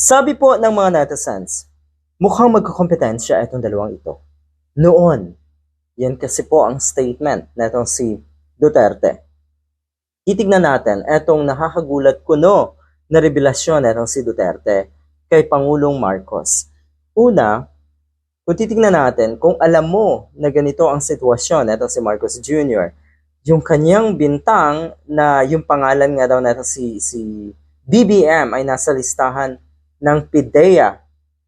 Sabi po ng mga netizens, mukhang magkakompetensya itong dalawang ito. Noon, yan kasi po ang statement na itong si Duterte. Titignan natin itong nakakagulat kuno na revelasyon na itong si Duterte kay Pangulong Marcos. Una, kung titignan natin, kung alam mo na ganito ang sitwasyon na itong si Marcos Jr., yung kanyang bintang na yung pangalan nga daw na itong si, si BBM ay nasa listahan ng PIDEA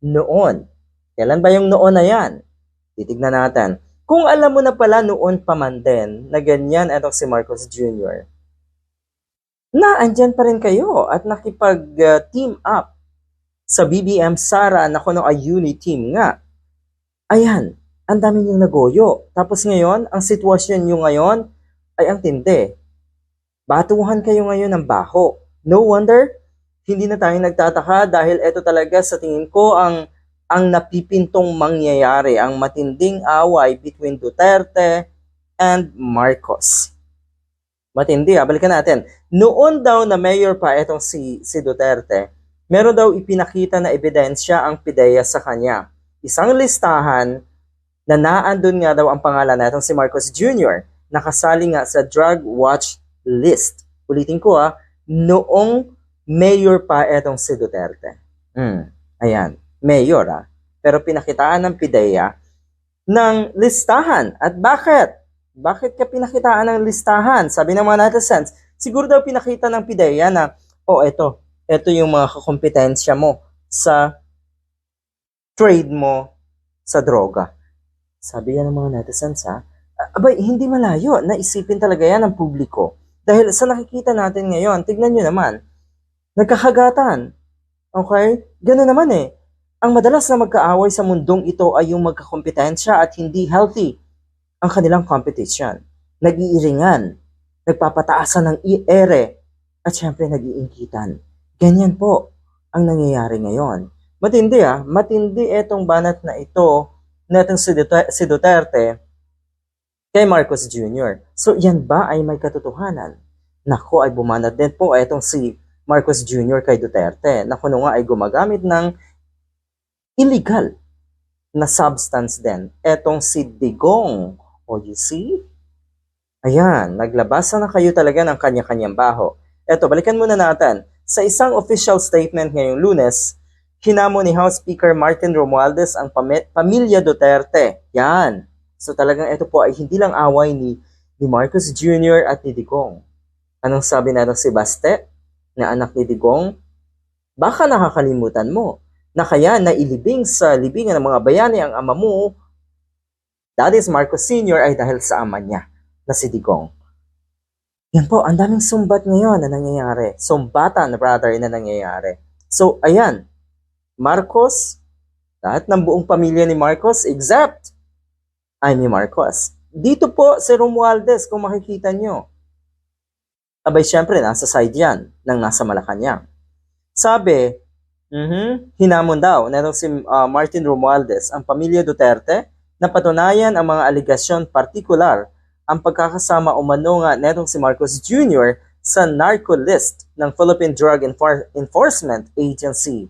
noon. Kailan ba yung noon na yan? Titignan natin. Kung alam mo na pala noon pa man din na ganyan itong si Marcos Jr., na andyan pa rin kayo at nakipag-team up sa BBM Sara na kuno ay unit team nga. Ayan, ang dami niyong nagoyo. Tapos ngayon, ang sitwasyon niyo ngayon ay ang tindi. Batuhan kayo ngayon ng baho. No wonder, hindi na tayo nagtataka dahil ito talaga sa tingin ko ang ang napipintong mangyayari, ang matinding away between Duterte and Marcos. Matindi ah, balikan natin. Noon daw na mayor pa itong si, si Duterte, meron daw ipinakita na ebidensya ang PIDEA sa kanya. Isang listahan na naandun nga daw ang pangalan na itong si Marcos Jr. Nakasali nga sa drug watch list. Ulitin ko ah, noong mayor pa itong si Duterte. Hmm, ayan, mayor ah. Pero pinakitaan ng PIDEA ng listahan. At bakit? Bakit ka pinakitaan ng listahan? Sabi ng mga netizens, siguro daw pinakita ng PIDEA na, oh, eto, eto yung mga kakompetensya mo sa trade mo sa droga. Sabi yan ng mga netizens ha, abay, hindi malayo, naisipin talaga yan ng publiko. Dahil sa nakikita natin ngayon, tignan nyo naman, nagkakagatan. Okay? Ganun naman eh. Ang madalas na magkaaway sa mundong ito ay yung magkakompetensya at hindi healthy ang kanilang competition. Nag-iiringan, nagpapataasan ng ere, at syempre nag-iingkitan. Ganyan po ang nangyayari ngayon. Matindi ah, matindi etong banat na ito na itong si Duterte, si Duterte kay Marcos Jr. So yan ba ay may katotohanan? Nako ay bumanat din po etong si Marcos Jr. kay Duterte na kuno nga ay gumagamit ng illegal na substance din. Etong si Digong. O you see? Ayan, naglabasa na kayo talaga ng kanya-kanyang baho. Eto, balikan muna natin. Sa isang official statement ngayong lunes, hinamo ni House Speaker Martin Romualdez ang pami- pamilya Duterte. Yan. So talagang ito po ay hindi lang away ni, ni Marcos Jr. at ni Digong. Anong sabi natin si Baste, na anak ni Digong? Baka nakakalimutan mo na kaya nailibing sa libingan ng mga bayani ang ama mo, that is Marcos Sr. ay dahil sa ama niya na si Digong. Yan po, ang daming sumbat ngayon na nangyayari. Sumbatan, brother, na nangyayari. So, ayan, Marcos, lahat ng buong pamilya ni Marcos, except Amy Marcos. Dito po si Romualdez, kung makikita nyo. Abay, syempre, nasa side yan ng nasa Malacanang. Sabi, mhm, hinamon daw na si uh, Martin Romualdez ang pamilya Duterte na patunayan ang mga aligasyon partikular ang pagkakasama umano nga netong si Marcos Jr. sa narco list ng Philippine Drug Enfor- Enforcement Agency.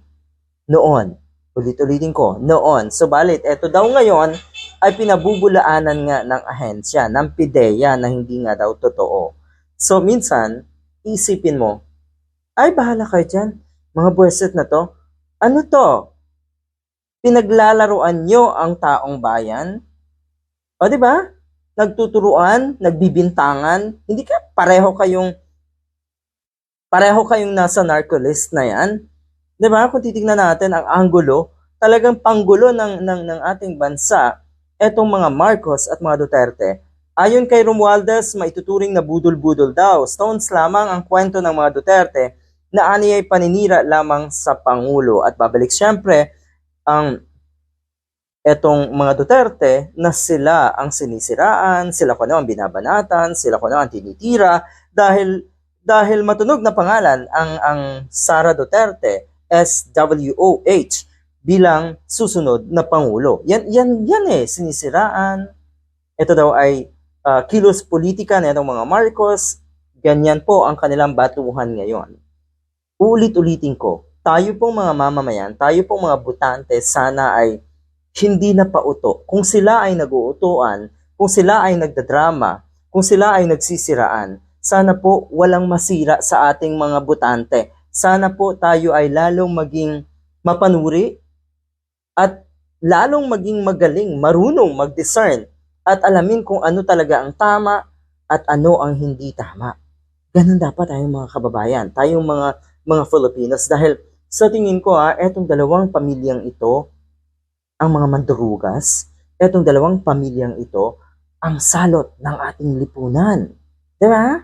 Noon, ulit-ulitin ko, noon. Subalit, eto daw ngayon ay pinabubulaanan nga ng ahensya, ng PIDEA na hindi nga daw totoo. So, minsan, isipin mo, ay bahala kayo dyan, mga buweset na to. Ano to? Pinaglalaroan nyo ang taong bayan? O, di ba? Nagtuturuan, nagbibintangan, hindi ka pareho kayong pareho kayong nasa narco list na yan. 'Di ba? Kung titingnan natin ang anggulo, talagang panggulo ng ng ng ating bansa etong mga Marcos at mga Duterte. Ayon kay Romualdez, maituturing na budol-budol daw. Stones lamang ang kwento ng mga Duterte na ani ay paninira lamang sa Pangulo. At babalik siyempre ang etong mga Duterte na sila ang sinisiraan, sila ko ang binabanatan, sila ko ang tinitira dahil dahil matunog na pangalan ang ang Sara Duterte SWOH bilang susunod na pangulo. Yan yan yan eh sinisiraan. Ito daw ay uh, kilos politika na itong mga Marcos. Ganyan po ang kanilang batuhan ngayon. Ulit-ulitin ko, tayo pong mga mamamayan, tayo pong mga butante, sana ay hindi na pauto. Kung sila ay nag-uutuan, kung sila ay nagdadrama, kung sila ay nagsisiraan, sana po walang masira sa ating mga butante. Sana po tayo ay lalong maging mapanuri at lalong maging magaling, marunong mag-discern at alamin kung ano talaga ang tama at ano ang hindi tama. Ganun dapat tayong mga kababayan, tayong mga mga Filipinos dahil sa tingin ko ha, etong dalawang pamilyang ito, ang mga mandurugas, etong dalawang pamilyang ito, ang salot ng ating lipunan. Di ba?